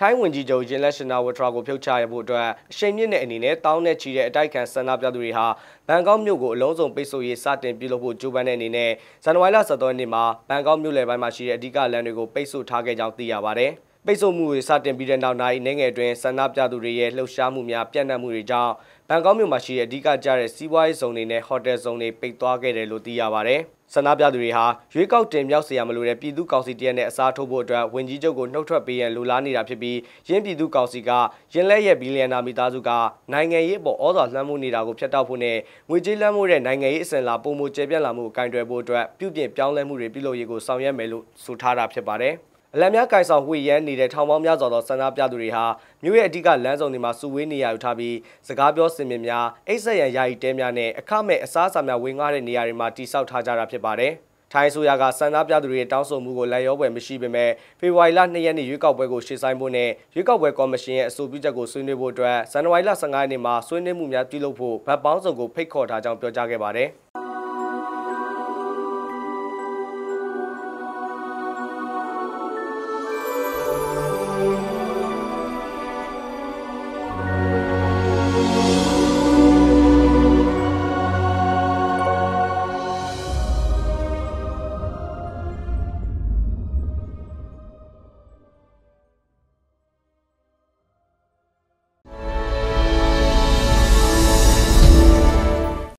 ထိုင်းဝန်ကြီးချုပ်ရင်လက်ရှင်နာဝထရာကိုဖြုတ်ချရဖို့အတွက်အရှိန်မြင့်တဲ့အနေနဲ့တောင်းနဲ့ချီတဲ့အတိုက်ခံဆန္ဒပြသူတွေဟာဘန်ကောက်မြို့ကိုအလုံးစုံပိတ်ဆို့ရေးစတင်ပြုလုပ်ဖို့ကြိုးပမ်းတဲ့အနေနဲ့ဇန်နဝါရီလ17ရက်နေ့မှာဘန်ကောက်မြို့လယ်ပိုင်းမှာရှိတဲ့အဓိကလမ်းတွေကိုပိတ်ဆို့ထားခဲ့ကြောင်းသိရပါတယ်။ ပိတ်ဆို့မှုတွေစတင်ပြီးတဲ့နောက်နိုင်နိုင်ငံအတွင်းဆန္ဒပြသူတွေရဲ့လှုပ်ရှားမှုများပြန့်နှံ့မှုတွေကြောင့်ဘန်ကောက်မြို့မှာရှိတဲ့အဓိကကျတဲ့စီးပွားရေးဇုံတွေနဲ့ဟိုတယ်ဇုံတွေပိတ်သွားခဲ့တယ်လို့သိရပါဗျ။ဆန္ဒပြသူတွေဟာရွေးကောက်တင်မြောက်စရာမလိုတဲ့ပြည်သူ့ကောင်စီတရက်နဲ့အစားထိုးဖို့အတွက်ဝင်ကြီးချုပ်ကိုနှုတ်ထွက်ပေးရန်လိုလားနေတာဖြစ်ပြီးရင်းပြည်သူ့ကောင်စီကရင်းလက်ရဲ့ဘီလီယံနာမိသားစုကနိုင်ငံရေးအပေါ်ဩဇာလွှမ်းမိုးနေတာကိုဖျက်တောက်ဖို့နဲ့ငွေကြေးလွှမ်းမိုးတဲ့နိုင်ငံရေးအစင်လာပုံမကျဲပြန့်လာမှုကိုကင်တွယ်ဖို့အတွက်ပြုပြင်ပြောင်းလဲမှုတွေပြုလုပ်ရေးကိုဆောင်ရွက်မယ်လို့ဆိုထားတာဖြစ်ပါတယ်။ အလံများကင်ဆောင်ဝှေ့ရမ်းနေတဲ့ထောင်ပေါင်းများစွာသောဆန္ဒပြသူတွေဟာမြို့ရဲ့အဓိကလမ်းစုံတွေမှာစုဝေးနေရယူထားပြီးစကားပြောစင်မြင့်များအိတ်ဆက်ရန်ယာယီတဲများနဲ့အခမဲ့အစားအစာများဝေငှတဲ့နေရာတွေမှာတိစောက်ထားကြတာဖြစ်ပါတယ်။ထိုင်းဆိုရကစန္ဒပြသူတွေရဲ့တောင်းဆိုမှုကိုလက်ရောပွဲမရှိပေမဲ့ဖေဖော်ဝါရီလ2ရက်နေ့ရွေးကောက်ပွဲကိုရှေ့ဆိုင်ဖို့နဲ့ရွေးကောက်ပွဲကော်မရှင်ရဲ့အဆိုပြုချက်ကိုဆွေးနွေးဖို့အတွက်ဇန်နဝါရီလ15ရက်နေ့မှာဆွေးနွေးမှုများပြုလုပ်ဖို့ဗတ်ပေါင်းစုံကိုဖိတ်ခေါ်ထားကြောင်းပြောကြားခဲ့ပါတယ်။